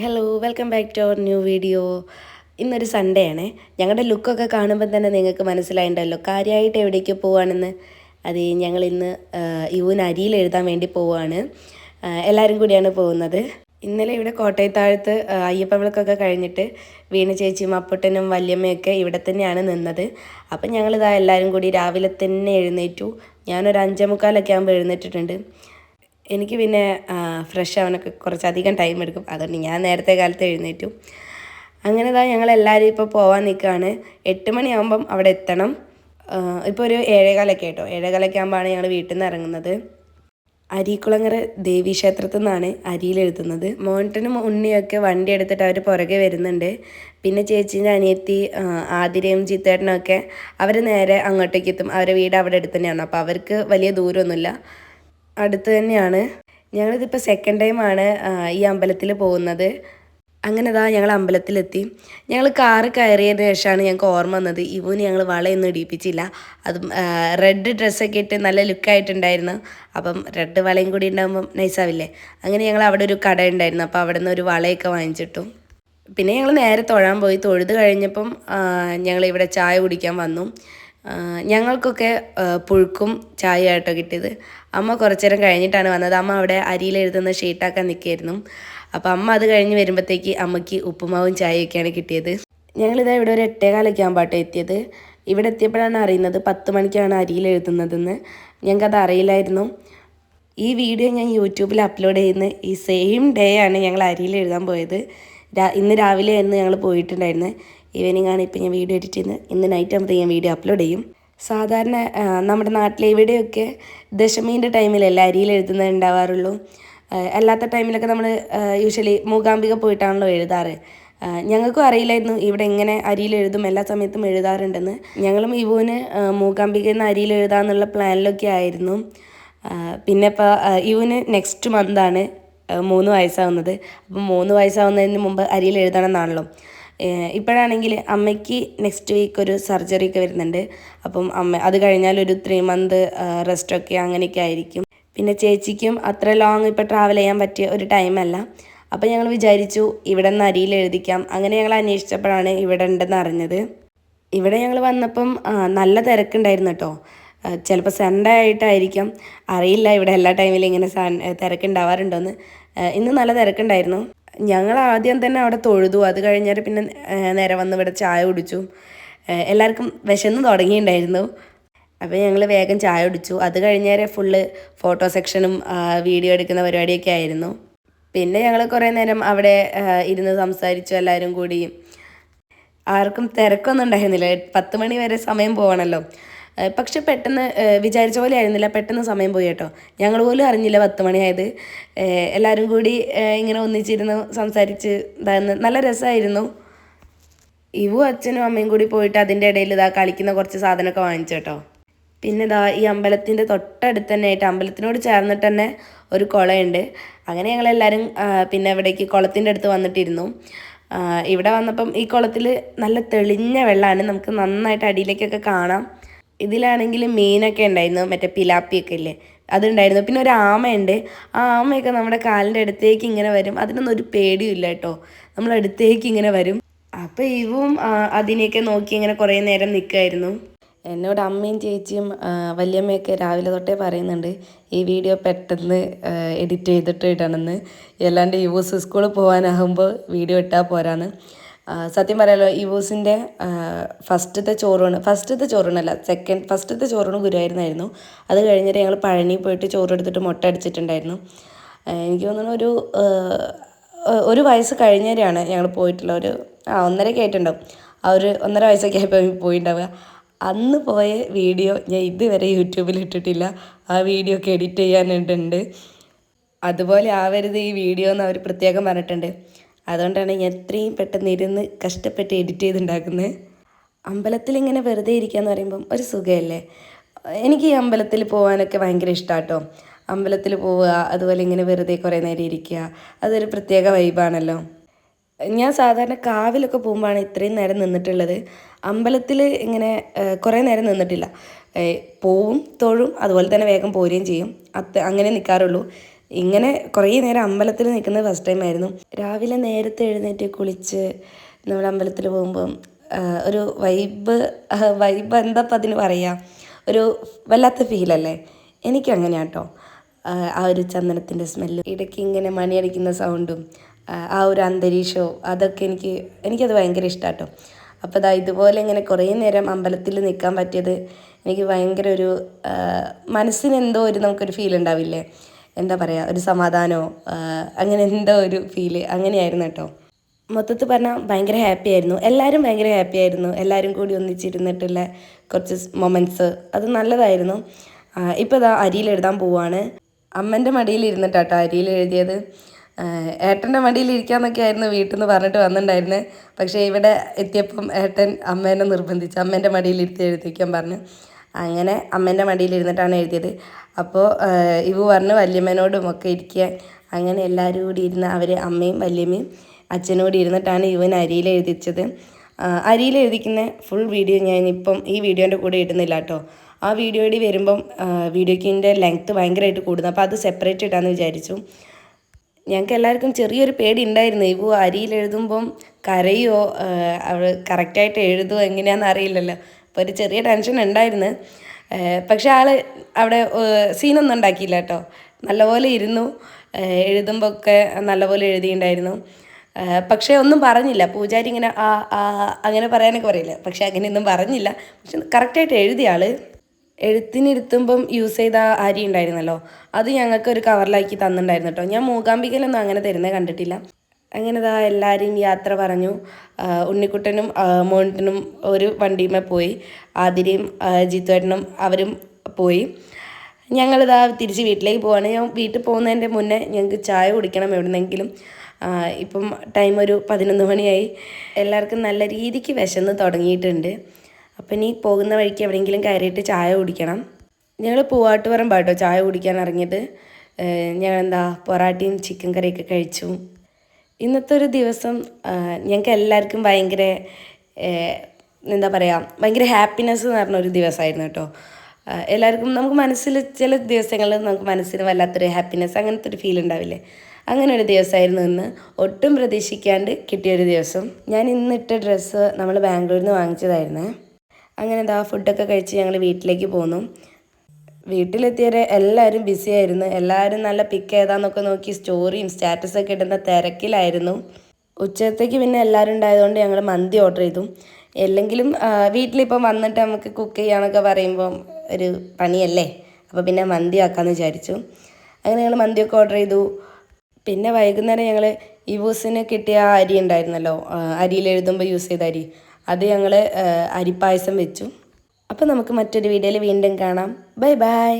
Hello welcome back to our new video ഇന്നൊരു Sunday ആണ്. ഞങ്ങളുടെ ലുക്കൊക്കെ കാണുമ്പോൾ തന്നെ നിങ്ങൾക്ക് മനസ്സിലായിട്ടുണ്ടല്ലോ കാര്യമായിട്ട് എവിടേക്ക് പോവാണെന്ന്. അത് ഞങ്ങൾ ഇന്ന് യുവിന് അരിയിൽ എഴുതാൻ വേണ്ടി പോവാണ്. എല്ലാവരും കൂടിയാണ് പോകുന്നത്. ഇന്നലെ ഇവിടെ കോട്ടയത്താഴത്ത് അയ്യപ്പവിളക്കൊക്കെ അയ്യപ്പ വിളക്കൊക്കെ കഴിഞ്ഞിട്ട് വീണ ചേച്ചിയും അപ്പുട്ടനും വല്യമ്മയൊക്കെ ഇവിടെ തന്നെയാണ് നിന്നത്. അപ്പം ഞങ്ങളിതാ എല്ലാവരും കൂടി രാവിലെ തന്നെ എഴുന്നേറ്റു. ഞാനൊരു അഞ്ചേ മുക്കാലൊക്കെ ആകുമ്പോൾ എഴുന്നേറ്റിട്ടുണ്ട്. എനിക്ക് പിന്നെ ഫ്രഷ് ആവാനൊക്കെ കുറച്ചധികം ടൈം എടുക്കും. അതുകൊണ്ട് ഞാൻ നേരത്തെ കാലത്ത് എഴുന്നേറ്റു. അങ്ങനെ താ ഞങ്ങൾ എല്ലാവരും ഇപ്പോൾ പോകാൻ നിൽക്കുകയാണ് എട്ട് മണിയാകുമ്പം അവിടെ എത്തണം. ഇപ്പോൾ ഒരു ഏഴേകാലൊക്കെ കേട്ടോ ഏഴേകാലൊക്കെ ആകുമ്പോഴാണ് ഞങ്ങൾ വീട്ടിൽ നിന്ന് ഇറങ്ങുന്നത്. അരീക്കുളങ്ങര ദേവീ ക്ഷേത്രത്തിൽ നിന്നാണ് അരിയിൽ എഴുതുന്നത്. മോണ്ടനും ഉണ്ണിയൊക്കെ വണ്ടി എടുത്തിട്ട് അവർ പുറകെ വരുന്നുണ്ട്. പിന്നെ ചേച്ചീന്റെ അനിയത്തി ആതിരയും ചിത്തേട്ടനൊക്കെ അവർ നേരെ അങ്ങോട്ടേക്ക് എത്തും അവരുടെ വീട് അവിടെ അടുത്ത് തന്നെയാണ്. അപ്പോൾ അവർക്ക് വലിയ ദൂരമൊന്നുമില്ല. അടുത്ത് തന്നെയാണ്. ഞങ്ങളിതിപ്പോൾ സെക്കൻഡ് ടൈമാണ് ഈ അമ്പലത്തിൽ പോകുന്നത്. അങ്ങനെ ദാ ഞങ്ങൾ അമ്പലത്തിലെത്തി. ഞങ്ങൾ കാറ് കയറിയതിന് ശേഷമാണ് ഞങ്ങൾക്ക് ഓർമ്മ വന്നത്. ഇവന് ഞങ്ങൾ വളയൊന്നും ഇടിയിപ്പിച്ചില്ല. അതും റെഡ് ഡ്രസ്സൊക്കെ ഇട്ട് നല്ല ലുക്കായിട്ടുണ്ടായിരുന്നു അപ്പം റെഡ് വളയും കൂടി ഉണ്ടാകുമ്പം നൈസാവില്ലേ അങ്ങനെ ഞങ്ങൾ അവിടെ ഒരു കട ഉണ്ടായിരുന്നു. അപ്പോൾ അവിടെ നിന്ന് ഒരു വളയൊക്കെ വാങ്ങിച്ചിട്ടു. പിന്നെ ഞങ്ങൾ നേരെ തൊഴാൻ പോയി. തൊഴുത് കഴിഞ്ഞപ്പം ഞങ്ങൾ ഇവിടെ ചായ കുടിക്കാൻ വന്നു. ഞങ്ങൾക്കൊക്കെ പുഴുക്കും ചായ ആയിട്ടോ കിട്ടിയത്. അമ്മ കുറച്ചു നേരം കഴിഞ്ഞിട്ടാണ് വന്നത്. അമ്മ അവിടെ അരിയിൽ എഴുതുന്ന ഷീട്ടാക്കാൻ നിൽക്കുകയായിരുന്നു. അപ്പോൾ അമ്മ അത് കഴിഞ്ഞ് വരുമ്പോഴത്തേക്ക് അമ്മയ്ക്ക് ഉപ്പുമാവും ചായയൊക്കെയാണ് കിട്ടിയത്. ഞങ്ങളിതാ ഇവിടെ ഒരു എട്ടേകാലൊക്കെ ആകുമ്പോട്ടോ എത്തിയത്. ഇവിടെ എത്തിയപ്പോഴാണ് അറിയുന്നത് പത്ത് മണിക്കാണ് അരിയിൽ എഴുതുന്നതെന്ന്. ഞങ്ങൾക്കത് അറിയില്ലായിരുന്നു. ഈ വീഡിയോ ഞാൻ യൂട്യൂബിൽ അപ്ലോഡ് ചെയ്യുന്ന ഈ സെയിം ഡേ ആണ് ഞങ്ങൾ അരിയിൽ എഴുതാൻ പോയത്. ഇന്ന് രാവിലെ ആയിരുന്നു ഞങ്ങൾ പോയിട്ടുണ്ടായിരുന്നത്. ഈവനിങ് ആണ് ഇപ്പം ഞാൻ വീഡിയോ എഡിറ്റ് ചെയ്യുന്നത്. ഇന്ന് നൈറ്റ് ആകുമ്പോൾ ഞാൻ വീഡിയോ അപ്ലോഡ് ചെയ്യും. സാധാരണ നമ്മുടെ നാട്ടിലെ ഇവിടെയൊക്കെ ദശമീന്റെ ടൈമിലല്ല അരിയിൽ എഴുതുന്നത് ഉണ്ടാവാറുള്ളൂ. അല്ലാത്ത ടൈമിലൊക്കെ നമ്മൾ യൂഷ്വലി മൂകാംബിക പോയിട്ടാണല്ലോ എഴുതാറ്. ഞങ്ങൾക്കും അറിയില്ലായിരുന്നു ഇവിടെ എങ്ങനെ അരിയിൽ എഴുതും എല്ലാ സമയത്തും എഴുതാറുണ്ടെന്ന്. ഞങ്ങളും ഇവുവിന് മൂകാംബിക എന്ന് അരിയിൽ എഴുതാമെന്നുള്ള പ്ലാനിലൊക്കെ ആയിരുന്നു. പിന്നെ ഇപ്പോൾ ഇവന് നെക്സ്റ്റ് മന്താണ് മൂന്ന് വയസ്സാവുന്നത്. അപ്പം മൂന്ന് വയസ്സാവുന്നതിന് മുമ്പ് അരിയിൽ എഴുതണമെന്നാണല്ലോ ഏഹ് ഇപ്പോഴാണെങ്കിൽ അമ്മയ്ക്ക് നെക്സ്റ്റ് വീക്ക് ഒരു സർജറി ഒക്കെ വരുന്നുണ്ട്. അപ്പം അമ്മ അത് കഴിഞ്ഞാൽ ഒരു ത്രീ മന്ത് റെസ്റ്റൊക്കെ അങ്ങനെയൊക്കെ ആയിരിക്കും. പിന്നെ ചേച്ചിക്കും അത്ര ലോങ് ഇപ്പോൾ ട്രാവൽ ചെയ്യാൻ പറ്റിയ ഒരു ടൈമല്ല അപ്പം ഞങ്ങൾ വിചാരിച്ചു ഇവിടെ നിന്ന് അരിയിൽ എഴുതിക്കാം. അങ്ങനെ ഞങ്ങൾ അന്വേഷിച്ചപ്പോഴാണ് ഇവിടെ ഉണ്ടെന്ന് അറിഞ്ഞത്. ഇവിടെ ഞങ്ങൾ വന്നപ്പം നല്ല തിരക്കുണ്ടായിരുന്നു കേട്ടോ ചിലപ്പോൾ സൺഡേ ആയിട്ടായിരിക്കാം. അറിയില്ല ഇവിടെ എല്ലാ ടൈമിലും ഇങ്ങനെ സൺ തിരക്കുണ്ടാവാറുണ്ടോയെന്ന് ഇന്ന് നല്ല തിരക്കുണ്ടായിരുന്നു. ഞങ്ങൾ ആദ്യം തന്നെ അവിടെ തൊഴുതു. അത് കഴിഞ്ഞാൽ പിന്നെ നേരെ വന്ന് ഇവിടെ ചായ കുടിച്ചു. എല്ലാവർക്കും വിശന്ന് തുടങ്ങിയിട്ടുണ്ടായിരുന്നു. അപ്പോൾ ഞങ്ങൾ വേഗം ചായ കുടിച്ചു. അത് കഴിഞ്ഞേരെ ഫുള്ള് ഫോട്ടോ സെക്ഷനും വീഡിയോ എടുക്കുന്ന പരിപാടിയൊക്കെ ആയിരുന്നു. പിന്നെ ഞങ്ങൾ കുറേ നേരം അവിടെ ഇരുന്ന് സംസാരിച്ചു എല്ലാവരും കൂടി. ആർക്കും തിരക്കൊന്നും ഉണ്ടായിരുന്നില്ല. പത്ത് മണി വരെ സമയം പോകണമല്ലോ പക്ഷെ പെട്ടെന്ന് വിചാരിച്ച പോലെ ആയിരുന്നില്ല. പെട്ടെന്ന് സമയം പോയി കേട്ടോ. ഞങ്ങൾ പോലും അറിഞ്ഞില്ല പത്ത് മണിയായത്. എല്ലാവരും കൂടി ഇങ്ങനെ ഒന്നിച്ചിരുന്നു സംസാരിച്ച് ഇതായിരുന്നു നല്ല രസമായിരുന്നു. ഇവു അച്ഛനും അമ്മയും കൂടി പോയിട്ട് അതിന്റെ ഇടയിൽ ഇതാ കളിക്കുന്ന കുറച്ച് സാധനമൊക്കെ വാങ്ങിച്ചു കേട്ടോ. പിന്നെ ഇതാ ഈ അമ്പലത്തിന്റെ തൊട്ടടുത്ത് തന്നെ ആയിട്ട് അമ്പലത്തിനോട് ചേർന്നിട്ട് തന്നെ ഒരു കുളമുണ്ട് അങ്ങനെ ഞങ്ങളെല്ലാവരും പിന്നെ ഇവിടേക്ക് കുളത്തിന്റെ അടുത്ത് വന്നിട്ടിരുന്നു. ഇവിടെ വന്നപ്പം ഈ കുളത്തിൽ നല്ല തെളിഞ്ഞ വെള്ളമാണ്. നമുക്ക് നന്നായിട്ട് അടിയിലേക്കൊക്കെ കാണാം. ഇതിലാണെങ്കിൽ മീനൊക്കെ ഉണ്ടായിരുന്നു. മറ്റേ പിലാപ്പിയൊക്കെ ഇല്ലേ? അതുണ്ടായിരുന്നു. പിന്നെ ഒരു ആമയുണ്ട്. ആ ആമയൊക്കെ നമ്മുടെ കാലിന്റെ അടുത്തേക്ക് ഇങ്ങനെ വരും. അതിനൊന്നും ഒരു പേടിയും ഇല്ല കേട്ടോ. നമ്മൾ അടുത്തേക്ക് ഇങ്ങനെ വരും. അപ്പോൾ ഇവും അതിനെയൊക്കെ നോക്കി ഇങ്ങനെ കുറേ നേരം നിൽക്കുമായിരുന്നു എന്നോട് അമ്മയും ചേച്ചിയും വല്യമ്മയൊക്കെ രാവിലെ തൊട്ടേ പറയുന്നുണ്ട് ഈ വീഡിയോ പെട്ടെന്ന് എഡിറ്റ് ചെയ്തിട്ട് ഇടണമെന്ന്. അല്ലാണ്ട് യുവൂസ് സ്കൂളിൽ പോകാനാകുമ്പോൾ വീഡിയോ ഇട്ടാൽ പോരാന്ന്. സത്യം പറയാലോ യുവൂസിന്റെ ഫസ്റ്റത്തെ ചോറൂണ് ഫസ്റ്റത്തെ ചോറൂണല്ല സെക്കൻഡ് ഫസ്റ്റത്തെ ചോറൂണ് ഗുരുവായൂരുന്നായിരുന്നു. അത് കഴിഞ്ഞിട്ട് ഞങ്ങൾ പഴനി പോയിട്ട് ചോറ് എടുത്തിട്ട് മുട്ട അടിച്ചിട്ടുണ്ടായിരുന്നു. എനിക്ക് തോന്നുന്നു ഒരു ഒരു വയസ്സ് കഴിഞ്ഞവരെയാണ് ഞങ്ങൾ പോയിട്ടുള്ള ഒരു ആ ഒന്നരയൊക്കെ ആയിട്ടുണ്ടാവും. ആ ഒരു ഒന്നര വയസ്സൊക്കെ ആയപ്പോൾ പോയിട്ടുണ്ടാവുക അന്ന് പോയ വീഡിയോ ഞാൻ ഇതുവരെ യൂട്യൂബിൽ ഇട്ടിട്ടില്ല. ആ വീഡിയോ ഒക്കെ എഡിറ്റ് ചെയ്യാനായിട്ടുണ്ട് അതുപോലെ ആവരുത് ഈ വീഡിയോ എന്ന് അവർ പ്രത്യേകം പറഞ്ഞിട്ടുണ്ട്. അതുകൊണ്ടാണ് ഞാൻ എത്രയും പെട്ടെന്ന് ഇരുന്ന് കഷ്ടപ്പെട്ട് എഡിറ്റ് ചെയ്തുണ്ടാക്കുന്നത്. അമ്പലത്തിൽ ഇങ്ങനെ വെറുതെ ഇരിക്കുക എന്ന് പറയുമ്പം ഒരു സുഖമല്ലേ? എനിക്ക് ഈ അമ്പലത്തിൽ പോകാനൊക്കെ ഭയങ്കര ഇഷ്ടമാട്ടോ അമ്പലത്തിൽ പോവുക അതുപോലെ ഇങ്ങനെ വെറുതെ കുറേ നേരം ഇരിക്കുക അതൊരു പ്രത്യേക വൈബാണല്ലോ ഞാൻ സാധാരണ കാവിലൊക്കെ പോകുമ്പോഴാണ് ഇത്രയും നേരം നിന്നിട്ടുള്ളത്. അമ്പലത്തിൽ ഇങ്ങനെ കുറേ നേരം നിന്നിട്ടില്ല. പോവും തൊഴും അതുപോലെ തന്നെ വേഗം പോരുകയും ചെയ്യും. അത് അങ്ങനെ നിൽക്കാറുള്ളൂ ഇങ്ങനെ കുറേ നേരം അമ്പലത്തിൽ നിൽക്കുന്നത് ഫസ്റ്റ് ടൈം ആയിരുന്നു. രാവിലെ നേരത്തെ എഴുന്നേറ്റ് കുളിച്ച് നമ്മൾ അമ്പലത്തിൽ പോകുമ്പം ഒരു വൈബ് വൈബ് എന്താ അതിന് പറയുക ഒരു വല്ലാത്ത ഫീലല്ലേ എനിക്ക് അങ്ങനെയാണ് കേട്ടോ ആ ഒരു ചന്ദനത്തിന്റെ സ്മെല്ലും ഇടയ്ക്ക് ഇങ്ങനെ മണിയടിക്കുന്ന സൗണ്ടും ആ, ഒരു അന്തരീക്ഷവും അതൊക്കെ എനിക്ക് എനിക്കത് ഭയങ്കര ഇഷ്ടമാണ് കേട്ടോ അപ്പോൾ ദാ ഇതുപോലെ ഇങ്ങനെ കുറേ നേരം അമ്പലത്തിൽ നിൽക്കാൻ പറ്റിയത് എനിക്ക് ഭയങ്കര ഒരു മനസ്സിനെന്തോ ഒരു നമുക്കൊരു ഫീൽ ഉണ്ടാവില്ലേ? എന്താ പറയുക ഒരു സമാധാനമോ അങ്ങനെ എന്തോ ഒരു ഫീൽ അങ്ങനെയായിരുന്നു കേട്ടോ. മൊത്തത്തിൽ പറഞ്ഞാൽ ഭയങ്കര ഹാപ്പി ആയിരുന്നു. എല്ലാവരും ഭയങ്കര ഹാപ്പി ആയിരുന്നു. എല്ലാവരും കൂടി ഒന്നിച്ചിരുന്നിട്ടുള്ള കുറച്ച് മൊമെന്റ്സ് അത് നല്ലതായിരുന്നു. ഇപ്പോൾ ഇതാ അരിയിൽ എഴുതാൻ പോവാണ്. അമ്മന്റെ മടിയിൽ ഇരുന്നിട്ടാട്ടോ അരിയിൽ എഴുതിയത്. ഏട്ടന്റെ മടിയിൽ ഇരിക്കാമെന്നൊക്കെ ആയിരുന്നു വീട്ടിൽ നിന്ന് പറഞ്ഞിട്ട് വന്നിട്ടുണ്ടായിരുന്നത് പക്ഷേ ഇവിടെ എത്തിയപ്പം ഏട്ടൻ അമ്മേനെ നിർബന്ധിച്ച് അമ്മേന്റെ മടിയിൽ ഇരുത്തി എഴുതിക്കാൻ പറഞ്ഞു. അങ്ങനെ അമ്മേന്റെ മടിയിൽ ഇരുന്നിട്ടാണ് എഴുതിയത്. അപ്പോൾ ഇവ പറഞ്ഞ് വല്യമ്മനോടും ഒക്കെ ഇരിക്കുക അങ്ങനെ എല്ലാവരും കൂടി ഇരുന്ന് അവർ അമ്മയും വല്യമ്മയും അച്ഛനോട് ഇരുന്നിട്ടാണ് ഇവൻ അരിയിൽ എഴുതിച്ചത്. അരിയിൽ എഴുതിക്കുന്ന ഫുൾ വീഡിയോ ഞാൻ ഇപ്പം ഈ വീഡിയോന്റെ കൂടെ ഇടുന്നില്ല കേട്ടോ. ആ വീഡിയോ കൂടി വരുമ്പം വീഡിയോക്കിന്റെ ലെങ്ത്ത് ഭയങ്കരമായിട്ട് കൂടുന്നു. അപ്പോൾ അത് സെപ്പറേറ്റ് ഇടാമെന്ന് വിചാരിച്ചു. ഞങ്ങൾക്ക് എല്ലാവർക്കും ചെറിയൊരു പേടി ഉണ്ടായിരുന്നു. ഇവു അരിയിൽ എഴുതുമ്പം കരയോ അവൾ കറക്റ്റായിട്ട് എഴുതുമോ എങ്ങനെയാണെന്ന് അറിയില്ലല്ലോ. അപ്പോൾ ഒരു ചെറിയ ടെൻഷൻ ഉണ്ടായിരുന്നു. പക്ഷെ ആൾ അവിടെ സീനൊന്നും ഉണ്ടാക്കിയില്ല കേട്ടോ. നല്ലപോലെ ഇരുന്നു. എഴുതുമ്പോൾ ഒക്കെ നല്ലപോലെ എഴുതിയിട്ടുണ്ടായിരുന്നു പക്ഷേ ഒന്നും പറഞ്ഞില്ല. പൂജാരി ഇങ്ങനെ ആ ആ അങ്ങനെ പറയാനൊക്കെ പറയില്ല. പക്ഷെ അങ്ങനെയൊന്നും പറഞ്ഞില്ല. പക്ഷെ കറക്റ്റായിട്ട് എഴുതിയ ആൾ എഴുത്തിനിരുത്തുമ്പം യൂസ് ചെയ്ത അരി ഉണ്ടായിരുന്നല്ലോ അത് ഞങ്ങൾക്ക് ഒരു കവറിലാക്കി തന്നിട്ടുണ്ടായിരുന്നു കേട്ടോ. ഞാൻ മൂകാംബികയിലൊന്നും അങ്ങനെ തരുന്നത് കണ്ടിട്ടില്ല. അങ്ങനെ ഇതാ എല്ലാവരും യാത്ര പറഞ്ഞു. ഉണ്ണിക്കുട്ടനും ആ, മോണിട്ടനും ഒരു വണ്ടിയുമേ പോയി. ആതിരയും ജിത്തുവേട്ടനും അവരും പോയി. ഞങ്ങളിതാ തിരിച്ച് വീട്ടിലേക്ക് പോവാണ്. ഞാൻ വീട്ടിൽ പോകുന്നതിന്റെ മുന്നേ ഞങ്ങൾക്ക് ചായ കുടിക്കണം എവിടുന്നെങ്കിലും. ഇപ്പം ടൈം ഒരു പതിനൊന്ന് മണിയായി. എല്ലാവർക്കും നല്ല രീതിക്ക് വിശന്ന് തുടങ്ങിയിട്ടുണ്ട്. അപ്പം ഇനി പോകുന്ന വഴിക്ക് എവിടെയെങ്കിലും കയറിയിട്ട് ചായ കുടിക്കണം. ഞങ്ങൾ പൂവാട്ടുപറമ്പ് പറമ്പാട്ടോ ചായ കുടിക്കാൻ ഇറങ്ങിയത് ഞാൻ എന്താ പൊറാട്ടയും ചിക്കൻ കറിയൊക്കെ കഴിച്ചു. ഇന്നത്തെ ഒരു ദിവസം ഞങ്ങൾക്ക് എല്ലാവർക്കും ഭയങ്കര എന്താ പറയുക ഭയങ്കര ഹാപ്പിനെസ് എന്ന് പറഞ്ഞ ഒരു ദിവസമായിരുന്നു കേട്ടോ. എല്ലാവർക്കും നമുക്ക് മനസ്സിൽ ചില ദിവസങ്ങളിൽ നമുക്ക് മനസ്സിന് വല്ലാത്തൊരു ഹാപ്പിനെസ് അങ്ങനത്തെ ഒരു ഫീൽ ഉണ്ടാവില്ലേ? അങ്ങനെ ഒരു ദിവസമായിരുന്നു ഇന്ന്. ഒട്ടും പ്രതീക്ഷിക്കാണ്ട് കിട്ടിയൊരു ദിവസം. ഞാൻ ഇന്നിട്ട ഡ്രസ്സ് നമ്മൾ ബാംഗ്ലൂരിൽ നിന്ന് വാങ്ങിച്ചതായിരുന്നു. അങ്ങനെ എന്താ ഫുഡൊക്കെ കഴിച്ച് ഞങ്ങൾ വീട്ടിലേക്ക് പോന്നു. വീട്ടിലെത്തിയവരെ എല്ലാവരും ബിസി ആയിരുന്നു. എല്ലാവരും നല്ല പിക്ക് ഏതാന്നൊക്കെ നോക്കി സ്റ്റോറിയും സ്റ്റാറ്റസൊക്കെ ഇടുന്ന തിരക്കിലായിരുന്നു. ഉച്ചത്തേക്ക് പിന്നെ എല്ലാവരും ഉണ്ടായതുകൊണ്ട് ഞങ്ങൾ മന്തി ഓർഡർ ചെയ്തു. അല്ലെങ്കിലും വീട്ടിലിപ്പം വന്നിട്ട് നമുക്ക് കുക്ക് ചെയ്യാന്നൊക്കെ പറയുമ്പം ഒരു പണിയല്ലേ? അപ്പോൾ പിന്നെ മന്തി ആക്കാമെന്ന് വിചാരിച്ചു. അങ്ങനെ ഞങ്ങൾ മന്തിയൊക്കെ ഓർഡർ ചെയ്തു. പിന്നെ വൈകുന്നേരം ഞങ്ങൾ ഇവൂസിന് കിട്ടിയ അരി ഉണ്ടായിരുന്നല്ലോ അരിയിൽ എഴുതുമ്പോൾ യൂസ് ചെയ്ത അരി. അത് ഞങ്ങൾ അരിപ്പായസം വെച്ചു. അപ്പോൾ നമുക്ക് മറ്റൊരു വീഡിയോയിൽ വീണ്ടും കാണാം. Bye bye.